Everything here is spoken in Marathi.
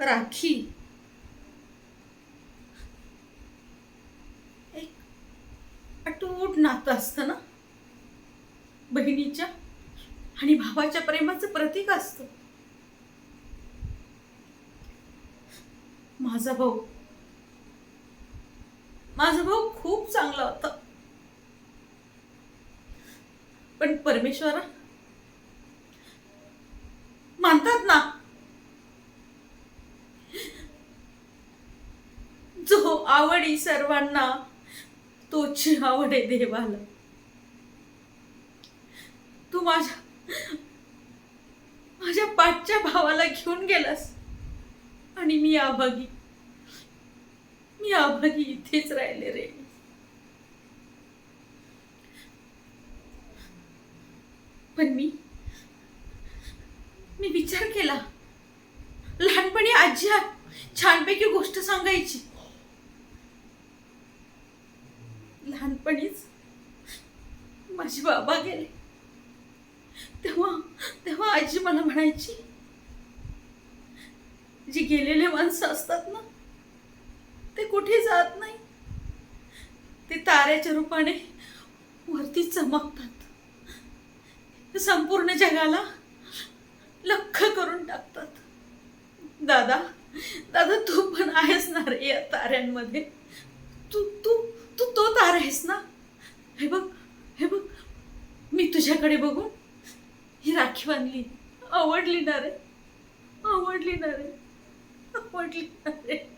राखी. एक अटूट नातं असतं ना? बहिणीच्या आणि भावाच्या प्रेमाचं प्रतीक असतं. माझा भाऊ. माझा भाऊ खूप चांगला होता. पण परमेश्वरा मानतात ना जो आवडी सर्वांना तोची आवड आहे देवाला. तू माझ्या माझ्या पाठच्या भावाला घेऊन गेलास. आणि मी आभागी मी आभागी इथेच राहिले रे. पण मी मी विचार केला. लहानपणी आजी छानपैकी गोष्ट सांगायची. लहानपणीच माझे बाबा गेले. तेव्हा तेव्हा आजी मला म्हणायची जी गेलेले माणसं असतात ना ते कुठे जात नाही? ते ताऱ्याच्या रूपाने वरती चमकतात. संपूर्ण जगाला लख करून टाकतात. दादा दादा तू पण आहेस ना रे या ताऱ्यांमध्ये? आहेस ना? हे बघ हे बघ. मी तुझ्याकडे बघून ही राखी बांधली. आवडली ना रे? आवडली ना रे? आवडली ना रे?